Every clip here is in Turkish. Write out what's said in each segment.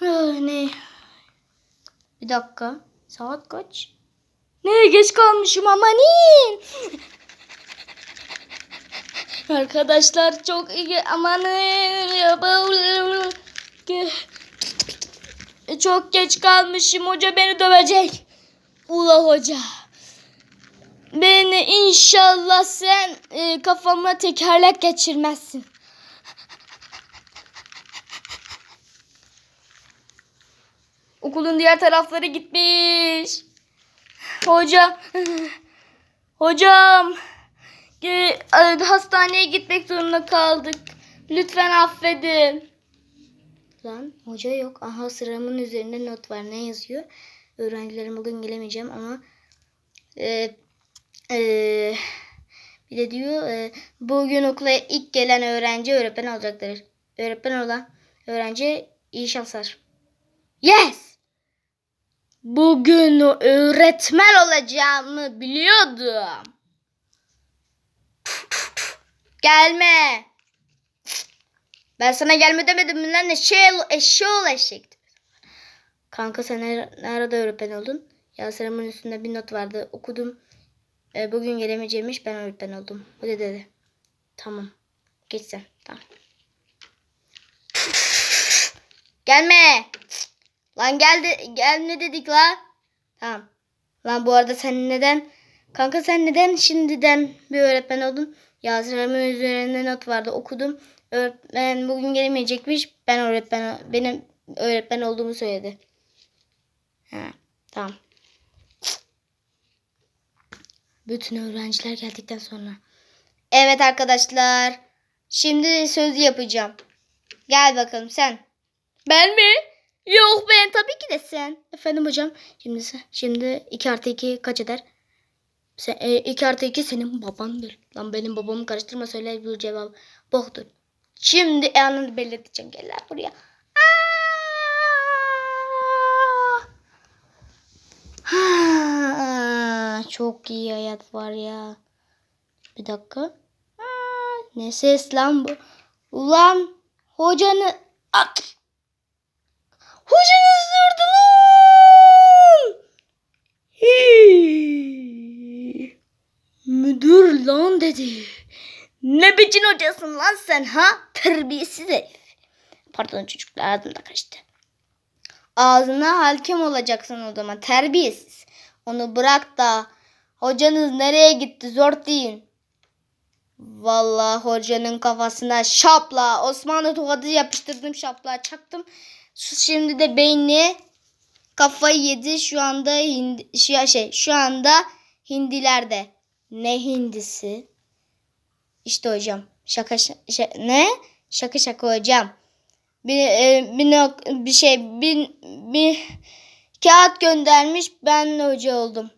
Ne? Bir dakika. Saat kaç? Ne geç kalmışım amanin. Arkadaşlar çok iyi amanın. Çok geç kalmışım. Hoca beni dövecek. Ula hoca. Beni inşallah sen e, kafama tekerlek geçirmezsin. Okulun diğer tarafları gitmiş. Hoca. Hocam. e, Hastaneye gitmek zorunda kaldık. Lütfen affedin. Lan hoca yok. Aha sıramın üzerinde not var. Ne yazıyor? Öğrencilerim bugün gelemeyeceğim ama e, e, bir de diyor e, bugün okula ilk gelen öğrenci öğretmen olacaktır. Öğretmen olan öğrenci iyi şanslar. Yes! Bugün öğretmen olacağımı biliyordum. Gelme. Ben sana gelme demedim mi lan eşeğe, eşeğe ol. Kanka sen ner- nerede öğretmen oldun? Ya sıramın üstünde bir not vardı. Okudum. E, bugün gelemeyeceğimmiş ben öğretmen oldum. O da dedi. Tamam. Geç sen. Tamam. Gelme. Lan geldi. Gelme dedik la. Tamam. Lan bu arada sen neden? Kanka sen neden şimdiden bir öğretmen oldun? Ya sıramın üzerinde not vardı. Okudum. Öğretmen bugün gelemeyecekmiş. Ben öğretmen benim öğretmen olduğumu söyledi. Ha, tamam. Bütün öğrenciler geldikten sonra. Evet arkadaşlar. Şimdi söz yapacağım. Gel bakalım sen. Ben mi? Yok ben tabii ki de sen. Efendim hocam. Şimdi şimdi 2 artı 2 kaç eder? Sen, e, 2 artı 2 senin babandır. Lan benim babamı karıştırma söyle bir cevap. Boktur. Şimdi anını belirteceğim. Gel buraya. Aa! Ha, çok iyi hayat var ya. Bir dakika. Aa, ne ses lan bu? Ulan hocanı at. Hocanı ısırdı lan. Hii. Müdür lan dedi. Ne biçim hocasın lan sen ha? Terbiyesiz herif. Pardon çocuklar ağzımda kaçtı. Ağzına hakim olacaksın o zaman terbiyesiz. Onu bırak da hocanız nereye gitti zor deyin. Vallahi hocanın kafasına şapla Osmanlı tokadı yapıştırdım şapla çaktım. Şimdi de beyni kafayı yedi şu anda hindi, şey şu anda hindilerde. Ne hindisi? İşte hocam. Şaka şa- şa- ne? Şaka şaka hocam. Bir e, bir, nok- bir şey bir, bir kağıt göndermiş ben de hoca oldum.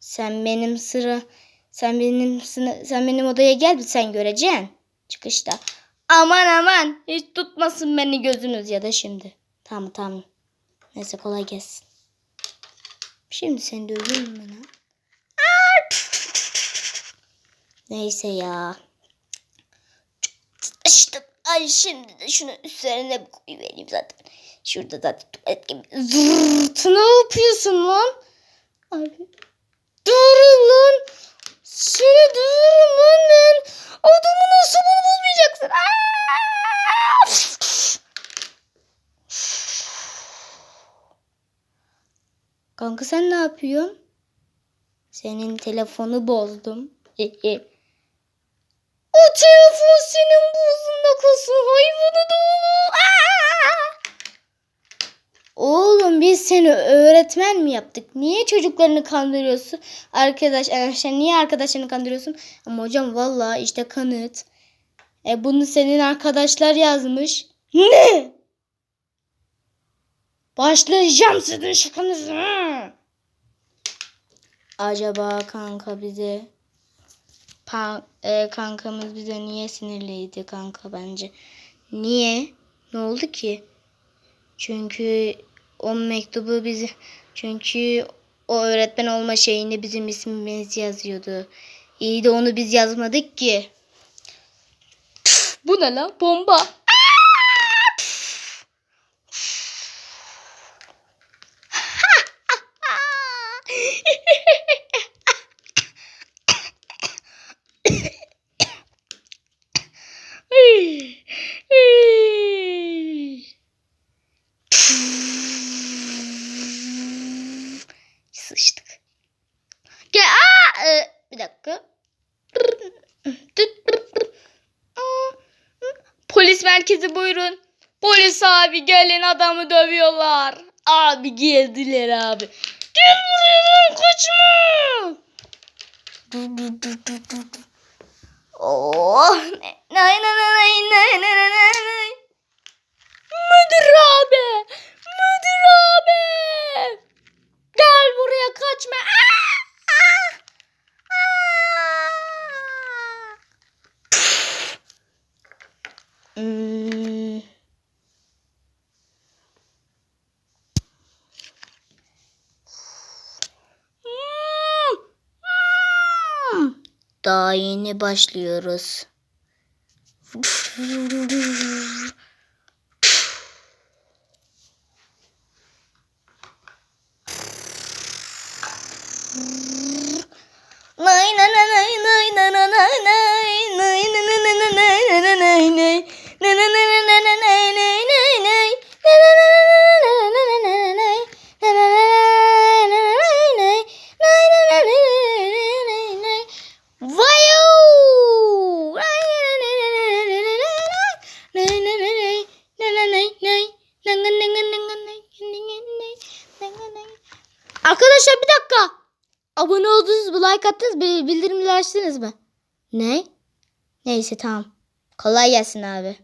Sen benim sıra sen benim sını- sen benim odaya gel sen göreceksin çıkışta. Aman aman hiç tutmasın beni gözünüz ya da şimdi. Tamam tamam. Neyse kolay gelsin. Şimdi seni döveyim mi lan? Neyse ya. İşte ay şimdi de şunu üzerine bir koyuvereyim zaten. Şurada zaten tuvalet gibi. Zırt, ne yapıyorsun lan? Abi. Durun lan. Seni lan ben. Adamı nasıl bunu bulmayacaksın? Kanka sen ne yapıyorsun? Senin telefonu bozdum. seni öğretmen mi yaptık? Niye çocuklarını kandırıyorsun? Arkadaş, arkadaşlar niye arkadaşlarını kandırıyorsun? Ama hocam vallahi işte kanıt. E bunu senin arkadaşlar yazmış. Ne? Başlayacağım sizin şakanızı. Acaba kanka bize Pa- e, kankamız bize niye sinirliydi kanka bence? Niye? Ne oldu ki? Çünkü o mektubu bizi çünkü o öğretmen olma şeyini bizim ismimiz yazıyordu. İyi de onu biz yazmadık ki. Bu ne lan? Bomba. basmıştık. Gel aa, e, bir dakika. Polis merkezi buyurun. Polis abi gelin adamı dövüyorlar. Abi geldiler abi. Gel buraya lan kaçma. Dur dur dur dur dur. Oh. Nay nay nay nay. Ee, Daha yeni başlıyoruz. Mm-hmm. Arkadaşlar bir dakika. Abone oldunuz mu? Like attınız mı? Bildirimleri açtınız mı? Ne? Neyse tamam. Kolay gelsin abi.